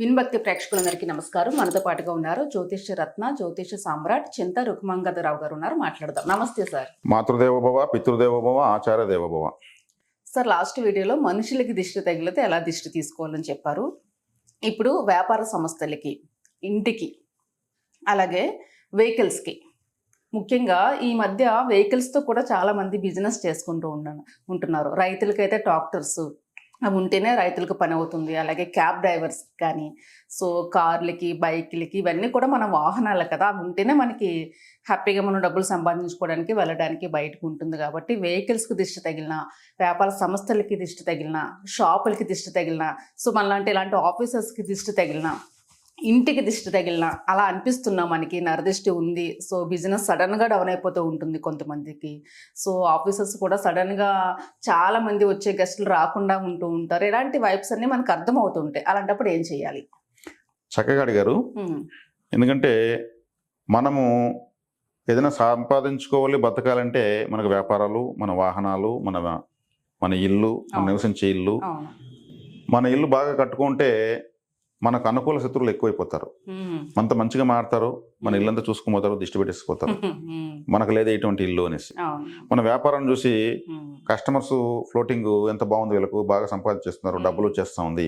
విన్భక్తి ప్రేక్షకులందరికీ నమస్కారం. మనతో పాటుగా ఉన్నారు జ్యోతిష్య రత్న జ్యోతిష సామ్రాట్ చింత రుక్మంగదరావు గారు ఉన్నారు. మాట్లాడదాం. నమస్తే సార్. మాతృదేవోభవ పితృదేవోభవ ఆచార్య దేవోభవ సార్ లాస్ట్ వీడియోలో మనుషులకి దిష్టి తగిలితే ఎలా దిష్టి తీసుకోవాలని చెప్పారు. ఇప్పుడు వ్యాపార సంస్థలకి ఇంటికి అలాగే వెహికల్స్కి. ముఖ్యంగా ఈ మధ్య వెహికల్స్తో కూడా చాలా మంది బిజినెస్ చేసుకుంటూ ఉన్నాను ఉంటున్నారు. రైతులకైతే ట్రాక్టర్స్ అవి ఉంటేనే రైతులకు పని అవుతుంది. అలాగే క్యాబ్ డ్రైవర్స్ కానీ సో కార్లకి బైక్లకి ఇవన్నీ కూడా మన వాహనాలు కదా. అవి ఉంటేనే మనకి హ్యాపీగా మనం డబ్బులు సంపాదించుకోవడానికి వెళ్ళడానికి బయటకు ఉంటుంది కాబట్టి వెహికల్స్కి దిష్టి తగిలిన వ్యాపార సంస్థలకి దిష్టి తగిలిన షాపులకి దిష్టి తగిలిన సో మనలాంటి ఇలాంటి ఆఫీసర్స్కి దిష్టి తగిలిన ఇంటికి దిష్టి తగిలిన అలా అనిపిస్తున్నా మనకి నరదిష్టి ఉంది. సో బిజినెస్ సడన్గా డౌన్ అయిపోతూ ఉంటుంది కొంతమందికి. సో ఆఫీసర్స్ కూడా సడన్గా చాలా మంది వచ్చే గెస్టులు రాకుండా ఉంటూ ఉంటారు. ఇలాంటి వైబ్స్ అన్నీ మనకు అర్థమవుతుంటాయి అలాంటప్పుడు ఏం చేయాలి? చక్కగా అడిగారు. ఎందుకంటే మనము ఏదైనా సంపాదించుకోవాలి బతకాలంటే మనకు వ్యాపారాలు మన వాహనాలు మన మన ఇల్లు మన. నివసించే ఇల్లు. మన ఇల్లు బాగా కట్టుకుంటే మనకు అనుకూల శత్రువులు ఎక్కువైపోతారు. మనతో మంచిగా మారుతారు మన ఇల్లంతా చూసుకుపోతారు దిష్టి పెట్టేసిపోతారు మనకు లేదు ఇటువంటి ఇల్లు అనేసి. మన వ్యాపారం చూసి కస్టమర్స్ ఫ్లోటింగ్ ఎంత బాగుంది వీళ్ళకు బాగా సంపాదించేస్తున్నారు డబ్బులు వచ్చేస్తా ఉంది.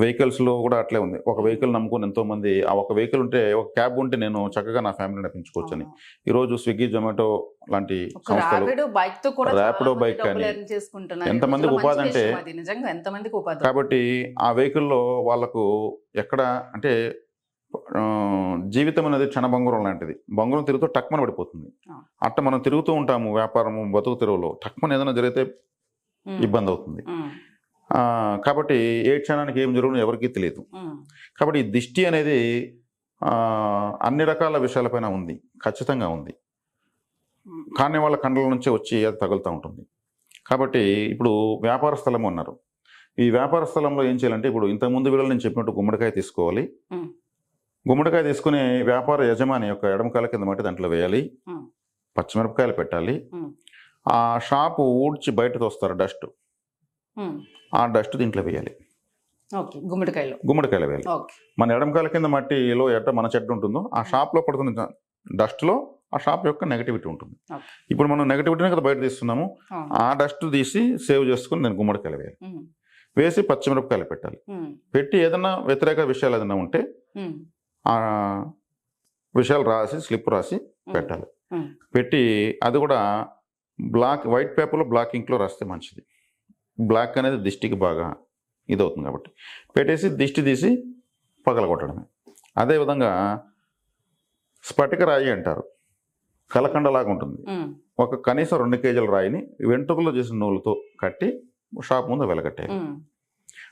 ఉమ్, వెహికల్స్లో కూడా అట్లే ఉంది. ఒక వెహికల్ నమ్ముకుని ఎంతో మంది ఆ ఒక వెహికల్ ఉంటే ఒక క్యాబ్ ఉంటే నేను చక్కగా నా ఫ్యామిలీ నడిపించుకోవచ్చు అని ఈ రోజు స్విగ్గీ జొమాటో లాంటి సంస్థలు ర్యాపిడో బైక్ కానీ. ఎంతమందికి ఉపాధి అంటే- ఎంతమందికి ఉపాధి కాబట్టి ఆ వెహికల్లో వాళ్ళకు ఎక్కడ అంటే జీవితం అనేది క్షణ బంగురం లాంటిది. బంగురం తిరుగుతూ టక్మని పడిపోతుంది. అట్ట మనం తిరుగుతూ ఉంటాము వ్యాపారము బతుకు తెరువులో. టక్మని ఏదైనా జరిగితే ఇబ్బంది అవుతుంది. కాబట్టి ఏ క్షణానికి ఏం జరుగుతుందో ఎవరికీ తెలియదు. కాబట్టి ఈ దిష్టి అనేది అన్ని రకాల విషయాలపైన ఉంది ఖచ్చితంగా ఉంది. కానీ వాళ్ళ కండల నుంచే వచ్చి అది తగులుతూ ఉంటుంది. కాబట్టి ఇప్పుడు వ్యాపార స్థలం అన్నారు. ఈ వ్యాపార స్థలంలో ఏం చేయాలంటే ఇప్పుడు ఇంతకుముందు వీళ్ళు నేను చెప్పినట్టు గుమ్మడికాయ తీసుకోవాలి. గుమ్మడికాయ తీసుకుని వ్యాపార యజమాని యొక్క ఎడమకాల కింద మట్టి దాంట్లో వేయాలి. పచ్చిమిరపకాయలు పెట్టాలి. ఆ. షాపు ఊడ్చి బయట తోస్తారు డస్ట్. ఆ డస్ట్ దీంట్లో వేయాలి. ఓకే గుమ్మడికాయలు. గుమ్మడికాయలు వేయాలి. మన ఎడమకాల కింద మట్టిలో ఎట్ట మన చెట్టు ఉంటుందో ఆ షాప్లో పడుతున్న డస్ట్లో ఆ షాప్ యొక్క నెగటివిటీ ఉంటుంది. ఇప్పుడు మనం నెగటివిటీని కదా బయట తీస్తున్నాము. ఆ. డస్ట్ తీసి సేవ్ చేసుకుని నేను గుమ్మడికాయలు వేయాలి. వేసి పచ్చిమిరపకాయలు పెట్టాలి. పెట్టి ఏదైనా వ్యతిరేక విషయాలు ఏదైనా ఉంటే ఆ విషయాలు రాసి స్లిప్ రాసి పెట్టాలి. పెట్టి అది కూడా బ్లాక్ వైట్ పేపర్లో బ్లాక్ ఇంక్లో రాస్తే మంచిది. బ్లాక్ అనేది దిష్టికి బాగా ఇదవుతుంది కాబట్టి. పెట్టేసి దిష్టి తీసి పగలగొట్టడమే. అదేవిధంగా స్ఫటిక రాయి అంటారు. కలకండలాగా ఉంటుంది ఒక కనీసం రెండు కేజీల రాయిని వెంట్రుకలో చేసిన నూలుతో కట్టి షాప్ ముందు వెలగట్టాలి ఉమ్,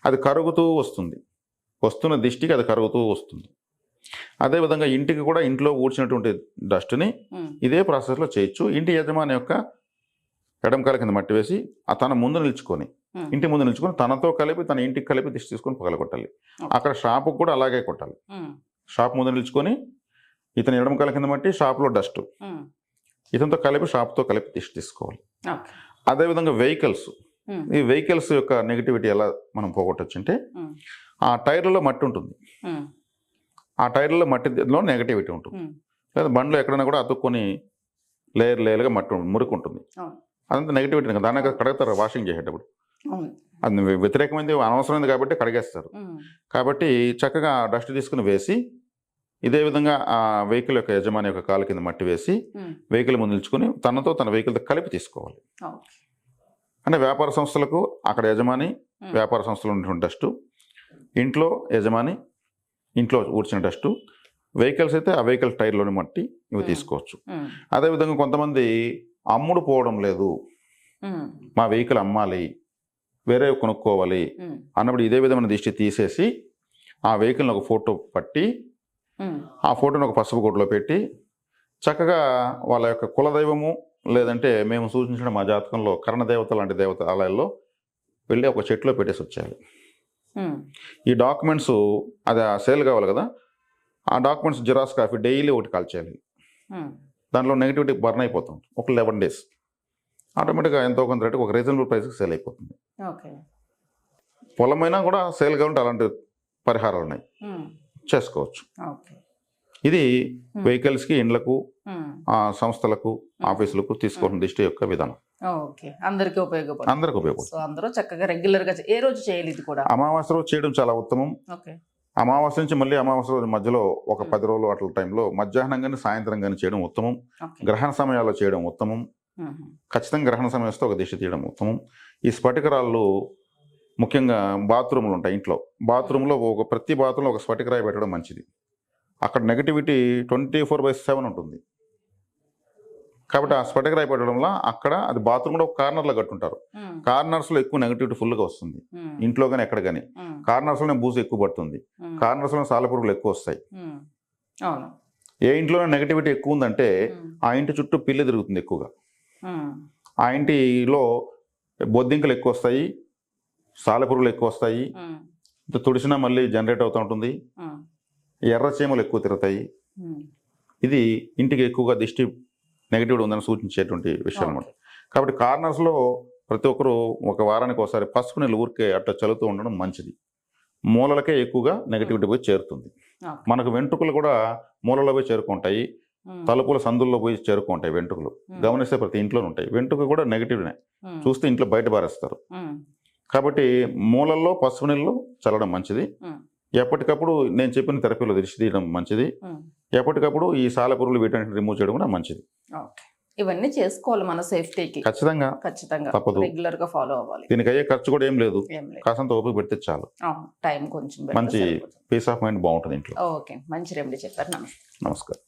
అది కరుగుతూ వస్తుంది. వస్తున్న దిష్టికి అది కరుగుతూ వస్తుంది. అదేవిధంగా ఇంటికి కూడా ఇంట్లో ఊడ్చినటువంటి డస్ట్ని ఇదే ప్రాసెస్లో చేయొచ్చు. ఇంటి యజమాని యొక్క ఎడంకాల కింద మట్టి వేసి ఆ తన ముందు నిల్చుకొని ఇంటి ముందు నిల్చుకొని తనతో కలిపి తన ఇంటికి కలిపి దిష్టి తీసుకొని పగలగొట్టాలి. అక్కడ షాపుకు కూడా అలాగే కొట్టాలి. షాప్ ముందు నిల్చుకొని ఇతని ఎడమకాల కింద మట్టి షాప్లో డస్ట్. ఇతనితో కలిపి షాప్తో కలిపి దిష్టి తీసుకోవాలి. అదేవిధంగా వెహికల్స్. ఈ వెహికల్స్ యొక్క నెగిటివిటీ ఎలా మనం పోగొట్టచ్చు అంటే ఆ టైర్లలో మట్టి ఉంటుంది. ఆ. టైర్లలో మట్టిలో నెగటివిటీ ఉంటుంది. లేదా బండ్లో ఎక్కడైనా కూడా అతుక్కొని లేయర్ లేయర్గా మట్టి ఉంటుంది, మురికి ఉంటుంది. అదంతా నెగిటివిటీ దాన్ని కడుగుతారు వాషింగ్ చేసేటప్పుడు. అది వ్య- వ్యతిరేకమైనది అనవసరమైంది కాబట్టి కడిగేస్తారు. కాబట్టి చక్కగా డస్ట్ తీసుకుని వేసి ఇదే విధంగా ఆ వెహికల్ యొక్క యజమాని యొక్క కాలు కింద మట్టి వేసి వెహికల్ ముందు నిల్చుకొని తనతో తన వెహికల్తో కలిపి తీసుకోవాలి. అంటే వ్యాపార సంస్థలకు అక్కడ యజమాని వ్యాపార సంస్థలో ఉన్నటువంటి డస్ట్ ఇంట్లో యజమాని ఇంట్లో ఊడ్చిన డస్ట్ వెహికల్స్ అయితే ఆ వెహికల్ టైర్లోని మట్టి ఇవి. తీసుకోవచ్చు. అదేవిధంగా కొంతమంది అమ్ముడు పోవడం లేదు. మా వెహికల్ అమ్మాలి వేరే కొనుక్కోవాలి అన్నప్పుడు ఇదే విధమైన దిష్టి తీసేసి ఆ వెహికల్ని ఒక ఫోటో పట్టి ఆ ఫోటోని ఒక పసుపు గుడ్డలో పెట్టి చక్కగా వాళ్ళ యొక్క కులదైవము లేదంటే మేము సూచించిన మా జాతకంలో కర్ణదేవత లాంటి దేవత ఆలయాల్లో వెళ్ళి ఒక చెట్టులో పెట్టేసి వచ్చేయాలి ఈ డాక్యుమెంట్స్ అది ఆ సేల్ కావాలి కదా ఆ డాక్యుమెంట్స్ జిరాక్స్ కాపీ డైలీ ఒకటి కాల్ చేయాలి. ఉమ్, దాంట్లో నెగిటివిటీ బర్న్ అయిపోతుంది. ఒక లెవెన్ డేస్. ఆటోమేటిక్గా ఎంతో కొంత రేటు ఒక రీజనబుల్ ప్రైస్కి సేల్ అయిపోతుంది. ఓకే. పొలమైనా కూడా సేల్ కావాలంటే అలాంటి పరిహారాలు ఉన్నాయి. చేసుకోవచ్చు. ఇది వెహికల్స్కి ఇండ్లకు సంస్థలకు ఆఫీసులకు తీసుకోవాల్సిన దిష్టి యొక్క విధానం. ఓకే. అందరికీ ఉపయోగపడుతుంది. అందరికి ఉపయోగపడుతుంది. అందరూ చక్కగా రెగ్యులర్గా చే- ఏ రోజు చేయాలి ఇది కూడా? అమావాస్య రోజు చేయడం చాలా ఉత్తమం. అమావాస్య నుంచి మళ్ళీ అమావాస్య రోజు మధ్యలో ఒక పది రోజులు అట్ల టైంలో మధ్యాహ్నం కానీ సాయంత్రం కానీ చేయడం ఉత్తమం. గ్రహణ సమయాల్లో చేయడం ఉత్తమం. ఖచ్చితంగా గ్రహణ సమయం వస్తే ఒక దిష్టి తీయడం ఉత్తమం. ఈ స్ఫటికరాళ్ళు ముఖ్యంగా బాత్రూమ్లు ఉంటాయి ఇంట్లో. బాత్రూంలో ఒక ప్రతి బాత్రూంలో ఒక స్ఫటికరాయి పెట్టడం మంచిది. అక్కడ negativity twenty four by seven ఉంటుంది. కాబట్టి ఆ స్ఫటికరాయి పెట్టడం వల్ల అక్కడ అది బాత్రూంలో ఒక కార్నర్లో కట్టుంటారు. కార్నర్స్లో ఎక్కువ నెగటివిటీ ఫుల్గా వస్తుంది. ఇంట్లో కానీ ఎక్కడ కానీ కార్నర్స్లోనే బూజు ఎక్కువ పడుతుంది. కార్నర్స్లో సాలపురుగులు ఎక్కువ వస్తాయి. ఏ ఇంట్లోనే నెగటివిటీ ఎక్కువ ఉందంటే ఆ ఇంటి చుట్టూ పిల్లి తిరుగుతుంది ఎక్కువగా. ఆ. ఇంటిలో బొద్దింకలు ఎక్కువ వస్తాయి సాలెపురుగులు ఎక్కువ వస్తాయి తుడిసినా మళ్ళీ జనరేట్ అవుతూ ఉంటుంది. ఎర్ర చీమలు ఎక్కువ తిరుగుతాయి. ఇది ఇంటికి ఎక్కువగా దిష్టి నెగిటివ్ ఉందని సూచించేటువంటి విషయం అనమాట. కాబట్టి కార్నర్స్లో ప్రతి ఒక్కరూ ఒక వారానికి ఒకసారి పసుపు నీళ్ళు ఊరికే అట్లా చల్లుతూ ఉండడం మంచిది. మూలలకే ఎక్కువగా నెగిటివిటీ పోయి చేరుతుంది. మనకు వెంట్రుకలు కూడా మూలలో పోయి చేరుకుంటాయి. తలుపుల సందుల్లో పోయి చేరుకుంటాయి వెంట్రుకలు. గమనిస్తే ప్రతి ఇంట్లో ఉంటాయి. వెంట్రుక కూడా నెగిటివ్నే చూస్తే ఇంట్లో బయట పారేస్తారు. కాబట్టి మూలల్లో పసుపు నీళ్ళు చల్లడం మంచిది. ఎప్పటికప్పుడు నేను చెప్పిన థెరపీలో దిష్టి తీయడం మంచిది. ఎప్పటికప్పుడు ఈ సాలెపురుగులు వీటన్నిటిని రిమూవ్ చేయడం కూడా మంచిది. ఇవన్నీ చేసుకోవాలి మన సేఫ్టీకి. ఖచ్చితంగా. ఖచ్చితంగా. తప్పదు. రెగ్యులర్గా ఫాలో అవ్వాలి. దీనికి అయ్యే ఖర్చు కూడా ఏం లేదు. కాసంత ఓపిక పెడితే చాలు. టైం కొంచెం మంచి. పీస్ ఆఫ్ మైండ్ బాగుంటుంది ఇంట్లో. ఓకే. మంచి రెమెడీ చెప్పారు. నమస్తే. నమస్కారం.